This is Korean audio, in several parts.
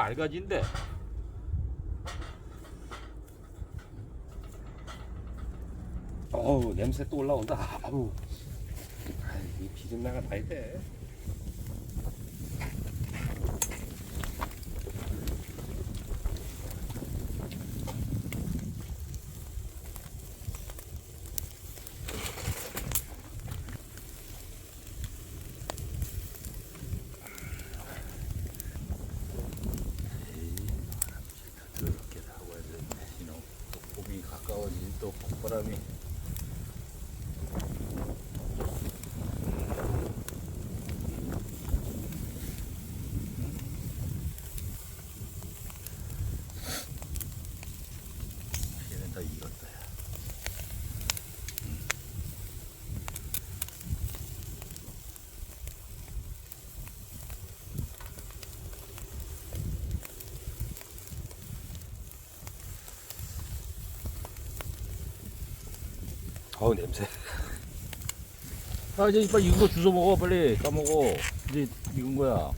알가지인데. 어우 냄새 또 올라온다. 아우. 아이, 이 비린내가 나야 돼. 그렇게 하고 해야 되는데, 이놈 또 봄이 가까워지니 또 봄바람이. 얘는 다 익었다. 야. 어우 냄새. 아 이제 빨리 익은 거 주워 먹어 빨리. 까먹어. 이제 익은 거야.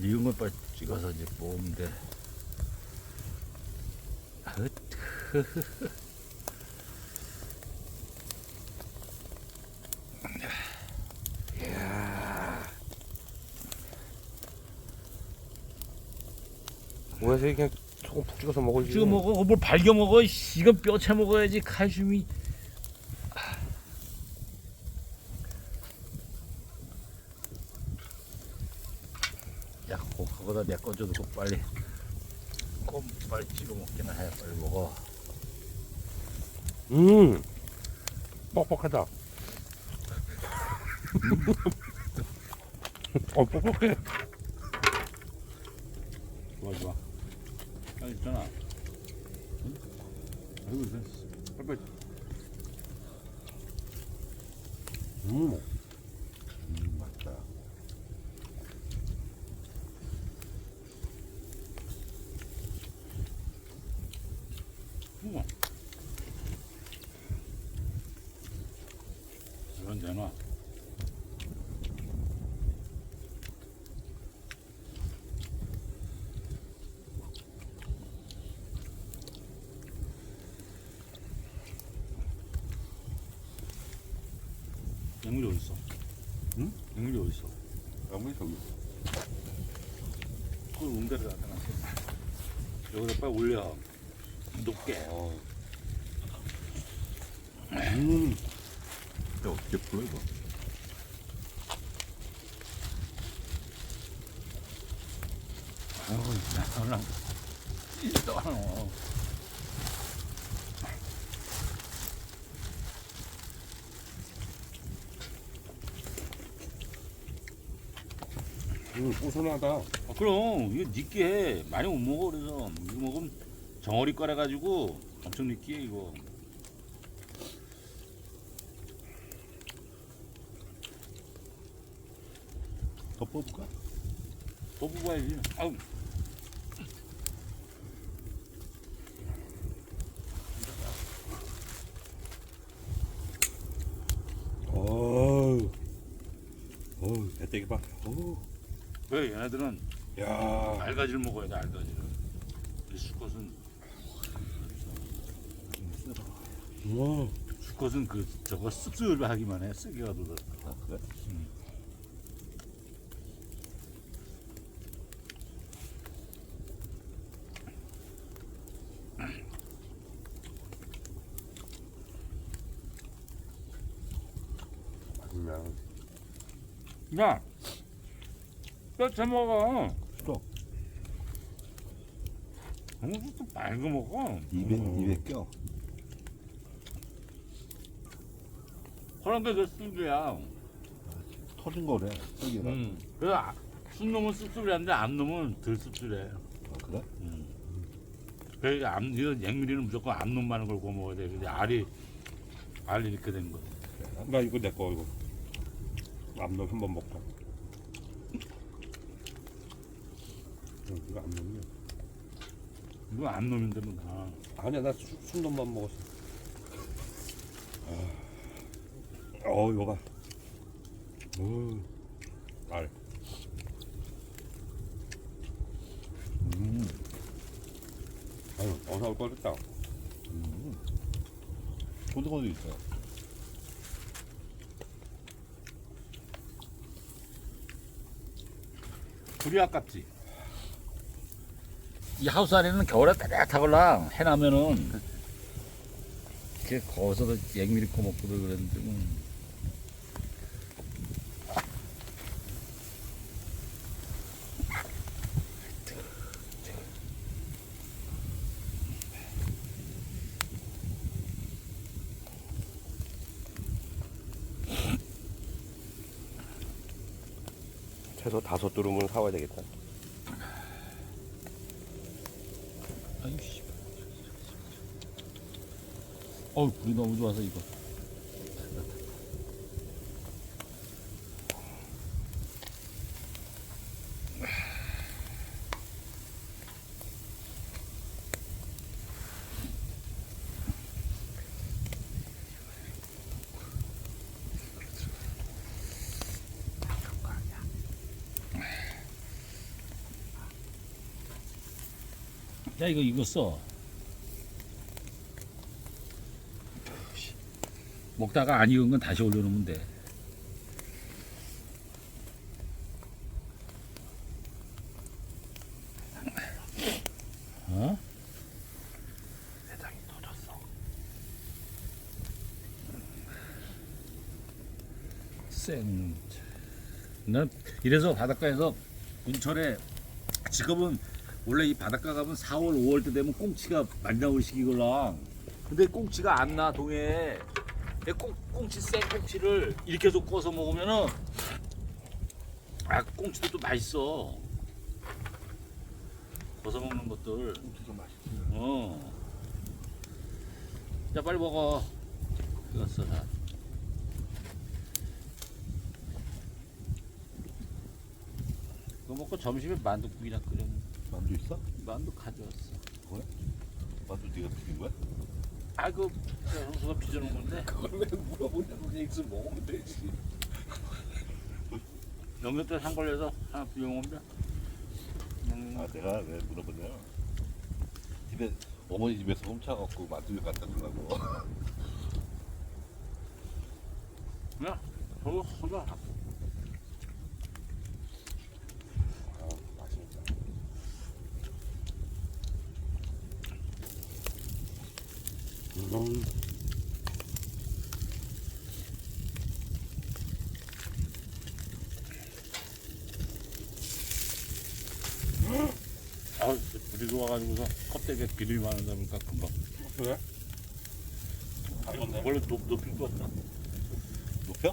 익은 거 빨리 찍어서 이제 먹으면 돼. 뭐해서 그냥 조금 푹 찍어서 먹어야지. 찍어 먹어 뭘 발겨 먹어 씨, 이건 뼈채 먹어야지 칼슘이 야 그거- 그거다 내거 줘도 그거 빨리 꼭 빨리 찍어 먹기나 해 빨리 먹어 음. 뻑뻑하다. 어 뻑뻑해. 좋아 좋아 아 있잖아 응? 아이고 이거 빨리빨리 음. 음 양물이 어딨어? 응? 양물이 어딨어? 아무리 저기. 웅대를 갖다 놨어 여기다 빨리 올려 높게 어. 음. 야 어떻게 불러 이거 아유 나랑 있어 음 고소하다. 아, 그럼 이거 느끼해 많이 못 먹어 그래서 이거 먹으면 정어리 거래 가지고 엄청 느끼해 이거 더 뽑을까? 더 뽑아야지 아우. 어우 배때기 봐. 어우. 왜 얘네들은 야. 알가지를 먹어야 돼 알가지를 이 수컷은 와. 수컷은 그 저거 씁쓸하기만 해 쓰기가 더아 그래? 그냥 야, 뼈채 먹어. 또 응, 또 빨고 먹어. 입에 음. 입에 껴. 그런 게그 술이야. 터진 거래. 여기가. 응. 그래서 아, 술 놈은 씁쓸한데 암 놈은 덜 씁쓸해. 아, 그래? 응. 그래 암 이거 양미리는 무조건 암 놈만 걸고 먹어야 돼. 근데 알이 알이 이렇게 된 거. 나 이거 내 거 이거. 암놈 한번 먹자. 이거 안 먹냐? 이거 안 넣으면 되면 다. 아니야 나 순돈만 먹었어. 아. 어 요가. 음. 알. 음. 아유 어서 올 뻔했다. 음. 고등어도 있어요. 불이 아깝지. 이 하우스 안에는 겨울에 따뜻하걸랑 해나면은 이렇게 거기서도 액미리 꺼먹고도 그랬는데 뭐. 최소 다섯 두름은 사와야 되겠다. 아유 씨. 어우 불이 너무 좋아서 이거. 야 이거 이거 써. 먹다가 안 익은 건 다시 올려놓으면 돼. 어? 세상이 터졌어. 쌩. 난 이래서 바닷가에서 운철에 지금은 원래 이 바닷가 가면 4월, 5월 때 되면 꽁치가 많이 나올 시기걸랑. 근데 꽁치가 안 나 동해에. 꽁, 꽁치 생 꽁치를 이렇게 해서 구워서 먹으면은 아 꽁치도 또 맛있어. 구워서 먹는 것들. 고기도 맛있어요. 어. 자 빨리 먹어. 이었어 다. 그거 먹고 점심에 만두국이나 끓여. 만두 있어? 만두 가져왔어. 만두 네가 튀긴 거야? 아그 형수가 빚어놓은 건데. 그걸 왜 물어보냐고 그냥 있으면 먹으면 되지. 영역 때상 걸려서 하나 비용온다. 음, 아 내가 왜 물어보냐? 집에 어머니 집에서 훔쳐갖고 만두 갖다 주려고. 야, 저거 소자. 아, 맛있다. 음. 아, 불이 좋아가지고서 껍데기에 기름이 많은다 보니까 금방. 그래? 원래 높, 높일 거 없나? 높여?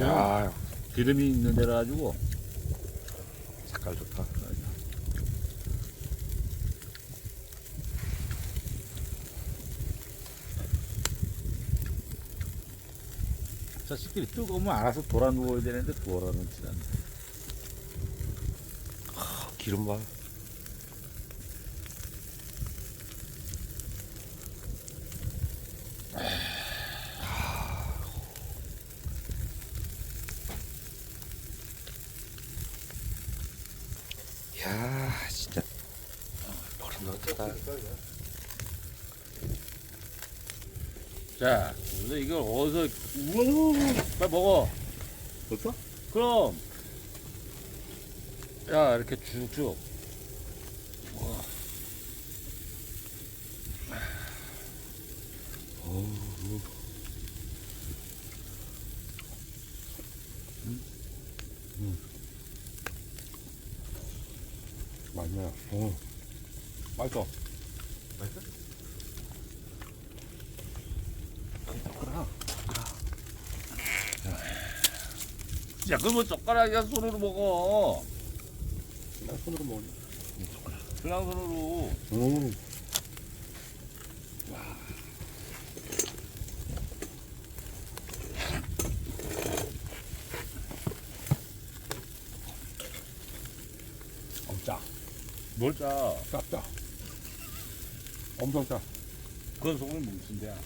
야, 기름이 있는 데라 가지고 색깔 좋다. 자식들이 뜨거우면 알아서 돌아 누워야 되는데 돌아 놓지 않네. 기름 봐. 야, 진짜. 머리 넣었다. 자, 그래서 이걸 어디서 우와, 빨리 먹어. 벌써? 그럼 야 이렇게 쭉쭉. 맛있네. 어. 맛있어. 맛있어? 야, 그러면 젓가락이야 손으로 먹어. 그냥 손으로 먹어. 그냥 손으로. 음. 뭘 짜? 짭짜. 엄청 짜. 그건 소금이 뭉친데야.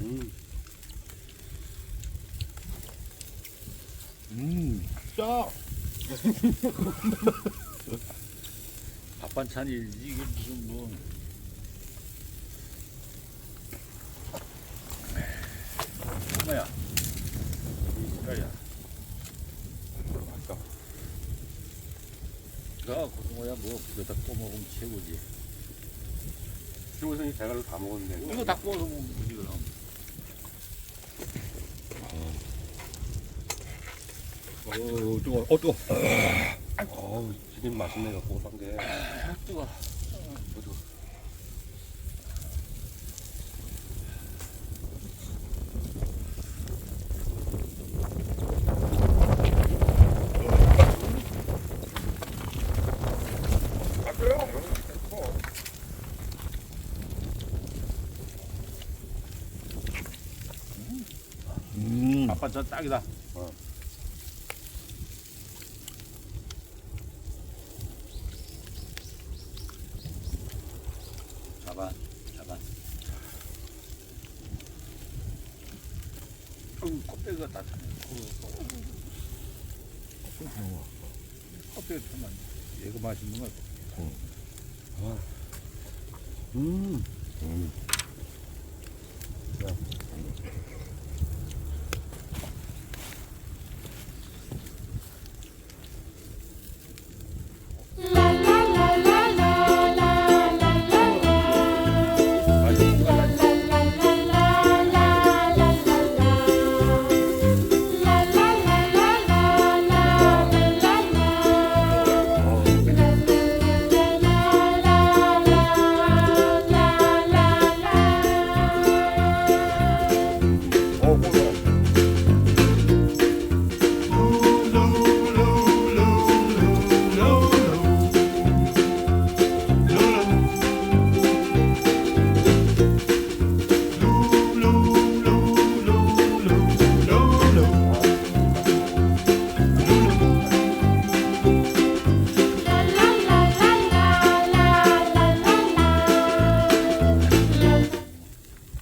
음. 음, 짜. 밥 반찬이 이게 무슨 뭐. 뭐야 맛있다. 가 고등어야 뭐 그러다 구워 먹으면 최고지. 지금 이 대가를 다 먹었는데. 이거 다 구워서 먹으면 되지 그럼. 어, 뜨거. 어, 뜨거. 어우, 지금 맛있네요. 고소한 게. 뜨거. 음. 아빠 저 딱이다. 어. 잡아, 잡아. 아유, 껍데기가 다 타네. 껍데기 타면 안 돼. 얘가 맛있는 거야. 어. 어. 음. 음. 자.